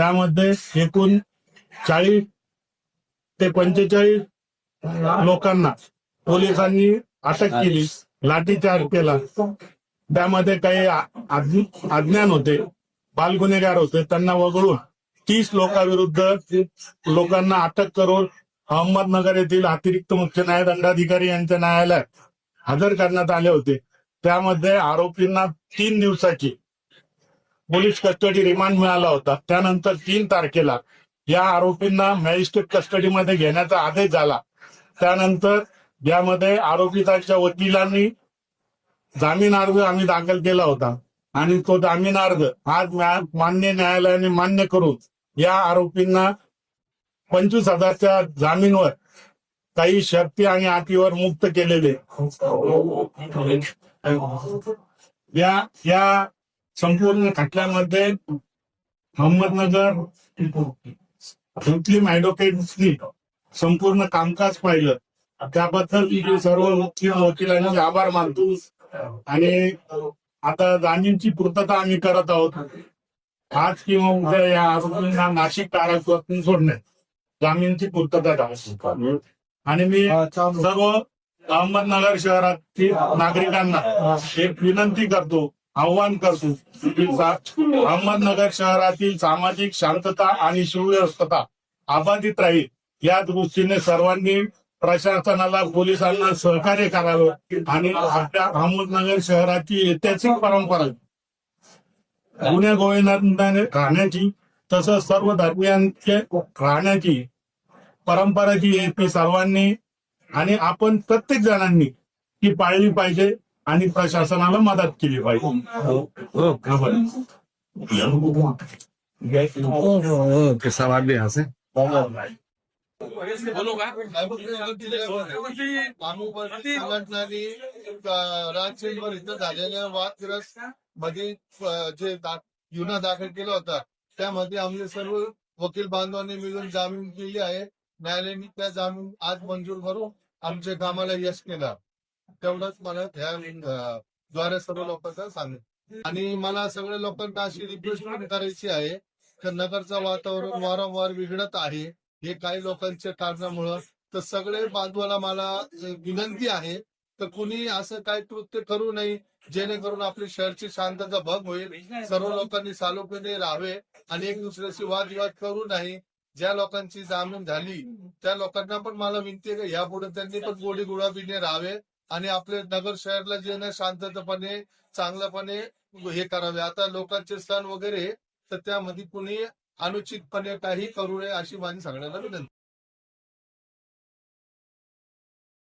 त्यामध्ये एकूण चाळीस ते पंचेचाळीस लोकांना पोलिसांनी अटक केली लाठीचार्ज केला. त्यामध्ये काही अज्ञान होते बाल गुन्हेगार होते त्यांना वगळून तीस लोकांविरुद्ध लोकांना अटक करून अहमदनगर येथील अतिरिक्त मुख्य न्यायदंडाधिकारी यांच्या न्यायालयात हजर करण्यात आले होते. त्यामध्ये आरोपींना तीन दिवसाची पोलीस कस्टडी रिमांड मिळाला होता. त्यानंतर तीन तारखेला या आरोपींना मॅजिस्ट्रेट कस्टडीमध्ये घेण्याचा आदेश झाला. त्यानंतर यामध्ये आरोपितांच्या वकिलांनी जामीन अर्ज आम्ही दाखल केला होता. आणि तो जामीन अर्ज आज मान्य न्यायालयाने मान्य करून या आरोपींना पंचवीस हजारच्या जामीनवर काही शर्ती आणि अटीवर मुक्त केलेले. या या संपूर्ण खटल्यामध्ये अहमदनगर मुस्लिम ऍडव्होकेट्सनी संपूर्ण कामकाज पाहिलं. त्याबद्दल मी सर्व मुख्य वकिलांचे आभार मानतो. आणि आता जामीनची पूर्तता आम्ही करत आहोत. आज किंवा उद्या या आरोपींना नाशिक कारागृहातून सोडण्यात जामीनची पूर्तता आणि मी सर्व अहमदनगर शहरातील नागरिकांना एक विनंती करतो. आव्हान करतो. अहमदनगर शहरातील सामाजिक शांतता आणि सुव्यवस्था अबाधित राहील. या दृष्टीने सर्वांनी प्रशासनाला पोलिसांना सहकार्य करावं आणि आपल्या अहमदनगर शहराची ऐतिहासिक परंपरा. गुन्हे गोविंदाने राहण्याची तसंच सर्व धर्मियांचे राहण्याची परंपरा जी आहे ती सर्वांनी आणि आपण प्रत्येक जणांनी ती पाळली पाहिजे. आणि प्रशासनाला मदत केली पाहिजे. hace. संघटनांनी राजचेंबर इथं झालेल्या वादग्रस्त मध्ये जे गुन्हा दाखल केला होता त्यामध्ये आमचे सर्व वकील बांधवांनी मिळून जामीन केली आहे न्यायालयाने त्या जामीन आज मंजूर करून आमच्या कामाला यश केलं तेवढंच मला ह्या द्वारे सर्व लोकांना सांगेल आणि मला सगळ्या लोकांना अशी रिक्वेस्ट पण करायची आहे. तर नगरचं वातावरण वारंवार बिघडत आहे. हे काही लोकांच्या कारणामुळं. तर सगळे बांधवाला मला विनंती आहे. तर कुणी असं काही कृत्य करू नये. जेणेकरून आपली शहरची शांतता भंग होईल. सर्व लोकांनी सालोपीने राहावे आणि एक दुसऱ्याशी वादविवाद करू नये. ज्या लोकांची जामीन झाली त्या लोकांना पण मला विनंती आहे यापुढे त्यांनी पण गोडी गुळाबीने राहावे. आणि आपले नगर शहरला जे ना शांततापणे चांगल्यापणे हे करावे. आता लोकांचे सण वगैरे तर त्यामध्ये कुणी अनुचितपणे काही करू नये अशी माझी सगळ्यांना विनंती.